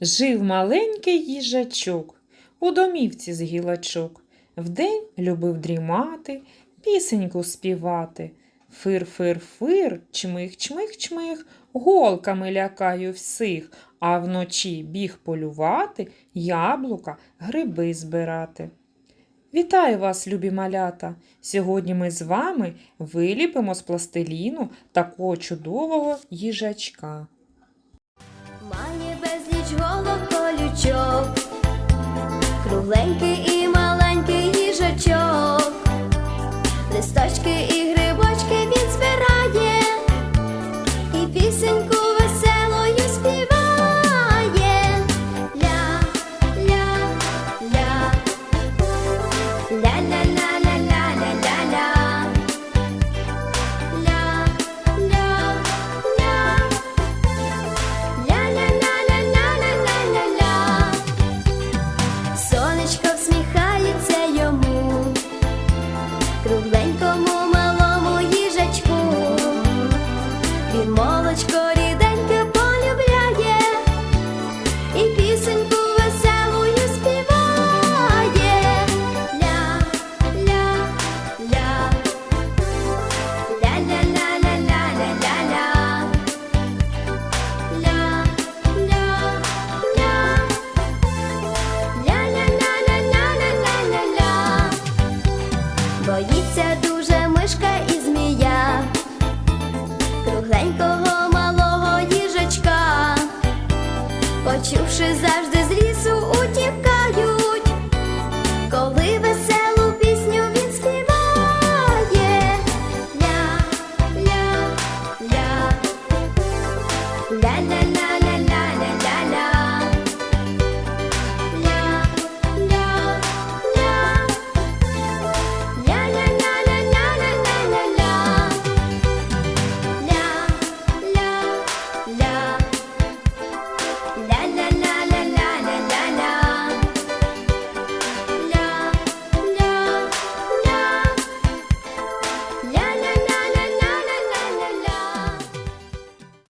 Жив маленький їжачок у домівці з гілочок. Вдень любив дрімати, пісеньку співати. Фир-фир-фир, чмих-чмих-чмих, голками лякаю всіх, а вночі біг полювати, яблука, гриби збирати. Вітаю вас, любі малята! Сьогодні ми з вами виліпимо з пластиліну такого чудового їжачка. Безліч голов колючок, кругленький і маленький їжачок, листочки і грибочки він збирає, і пісеньку кругленькому малому їжачку. Він молочко ріденьке полюбляє і пісеньку Боїться дуже мишка і змія, кругленького малого їжачка, почувши завжди.